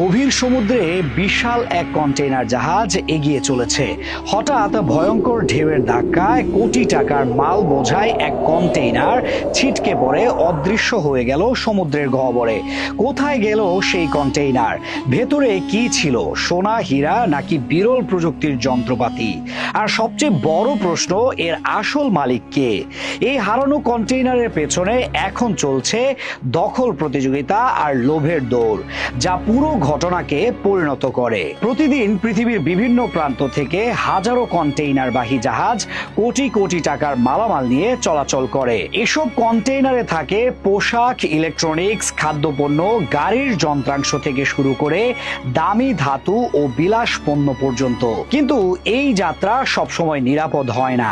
গভীর সমুদ্রে বিশাল এক কন্টেইনার জাহাজ এগিয়ে চলেছে। হঠাৎ ভয়ঙ্কর ঢেউয়ের ধাক্কায় কোটি টাকার মাল বোঝায় এক কন্টেইনার ছিটকে পড়ে, অদৃশ্য হয়ে গেল সমুদ্রের গহ্বরে। কোথায় গেল সেই কন্টেইনার? ভেতরে কি ছিল? সোনা, হীরা নাকি বিরল প্রযুক্তির যন্ত্রপাতি? আর সবচেয়ে বড় প্রশ্ন, এর আসল মালিক কে? এই হারানো কন্টেইনারের পেছনে এখন চলছে দখল প্রতিযোগিতা আর লোভের দৌড়, যা পুরো ঘটনাকে পরিণত করে। প্রতিদিন পৃথিবীর বিভিন্ন প্রান্ত থেকে হাজারো কন্টেইনারবাহী জাহাজ কোটি কোটি টাকার মালামাল নিয়ে চলাচল করে। এসব কন্টেইনারে থাকে পোশাক, ইলেকট্রনিক্স, খাদ্যপণ্য, গাড়ির যন্ত্রাংশ থেকে শুরু করে দামি ধাতু ও বিলাস পণ্য পর্যন্ত। কিন্তু এই যাত্রা সবসময় নিরাপদ হয় না।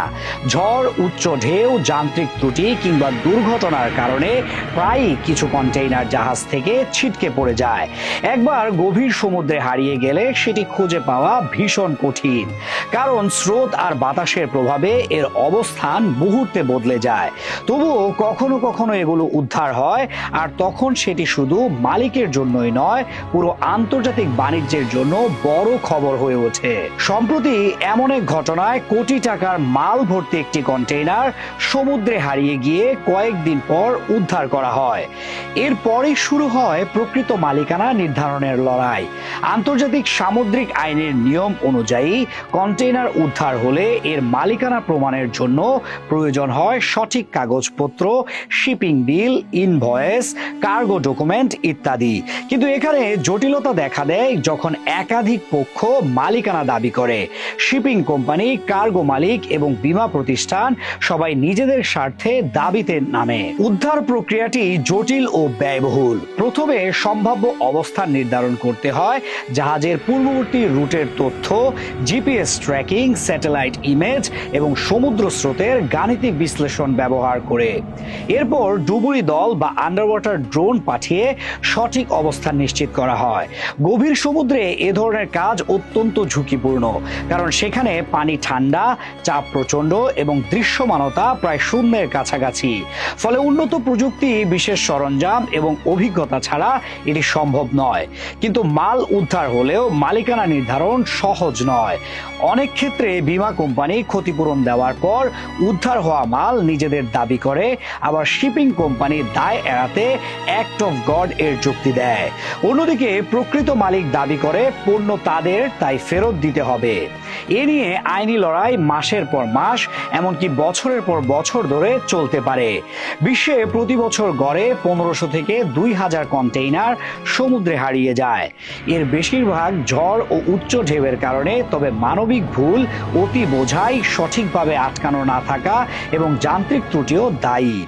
ঝড়, উচ্চ ঢেউ, যান্ত্রিক ত্রুটি কিংবা দুর্ঘটনার কারণে প্রায়ই কিছু কন্টেইনার জাহাজ থেকে ছিটকে পড়ে যায়। একবার গভীর সমুদ্রে হারিয়ে গেলে সেটি খুঁজে পাওয়া ভীষণ কঠিন। কারণ স্রোত আর বাতাসের প্রভাবে এর অবস্থান মুহূর্তে বদলে যায়। তবুও কখনো কখনো এগুলো উদ্ধার হয়, আর তখন সেটি শুধু মালিকের জন্যই নয়, পুরো আন্তর্জাতিক বাণিজ্যের জন্য বড় খবর হয়ে ওঠে। সম্প্রতি এমন এক ঘটনায় কোটি টাকার মাল ভর্তি একটি কন্টেইনার সমুদ্রে হারিয়ে গিয়ে কয়েকদিন পর উদ্ধার করা হয়। এরপরই শুরু হয় প্রকৃত মালিকানা নির্ধারণের লড়াই। আন্তর্জাতিক সামুদ্রিক আইনের নিয়ম অনুযায়ী কন্টেইনার উদ্ধার হলে এর মালিকানা প্রমাণের জন্য প্রয়োজন হয় সঠিক কাগজপত্র, shipping bill invoice, cargo document ইত্যাদি। কিন্তু এখানে জটিলতা দেখা দেয় যখন একাধিক পক্ষ মালিকানা দাবি করে। শিপিং কোম্পানি, কার্গো মালিক এবং বীমা প্রতিষ্ঠান সবাই নিজেদের স্বার্থে দাবিতে নামে। উদ্ধার প্রক্রিয়াটি জটিল ও ব্যয়বহুল। প্রথমে সম্ভাব্য অবস্থান নির্ধারণ করতে হয়। জাহাজের পূর্ববর্তী রুটের তথ্য, জিপিএস ট্র্যাকিং, স্যাটেলাইট ইমেজ এবং সমুদ্র স্রোতের গাণিতিক বিশ্লেষণ ব্যবহার করে। এরপর ডুবুরি দল বা আন্ডারওয়াটার ড্রোন পাঠিয়ে সঠিক অবস্থান নিশ্চিত করা হয়। গভীর সমুদ্রে এ ধরনের কাজ অত্যন্ত ঝুঁকিপূর্ণ, কারণ সেখানে পানি ঠান্ডা, চাপ প্রচণ্ড এবং দৃশ্যমানতা প্রায় শূন্যের কাছাকাছি। ফলে উন্নত প্রযুক্তি, বিশেষ সরঞ্জাম এবং অভিজ্ঞতা ছাড়া এটি সম্ভব নয়। কিন্তু মাল উদ্ধার হলেও মালিকানা নির্ধারণ সহজ নয়। অনেক ক্ষেত্রে বীমা কোম্পানি ক্ষতিপূরণ দেওয়ার পর উদ্ধার হওয়া মাল নিজেদের দাবি করে, আবার শিপিং কোম্পানি দায় এড়াতে অ্যাক্ট অফ গড এর যুক্তি দেয়। অন্যদিকে প্রকৃত মালিক দাবি করে, পণ্য তাদের, তাই ফেরত দিতে হবে। এ নিয়ে আইনি লড়াই মাসের পর মাস, এমনকি বছরের পর বছর ধরে চলতে পারে। বিশ্বে প্রতি বছর গড়ে পনেরোশো থেকে দুই হাজার কন্টেইনার সমুদ্রে হারিয়ে যায়। এর বেশিরভাগ ঝড় ও উচ্চ ঢেউয়ের কারণে, তবে মানবিক ভুল অতি বোঝাই সঠিকভাবে আটকানো না থাকা এবং যান্ত্রিক ত্রুটিও দায়ী।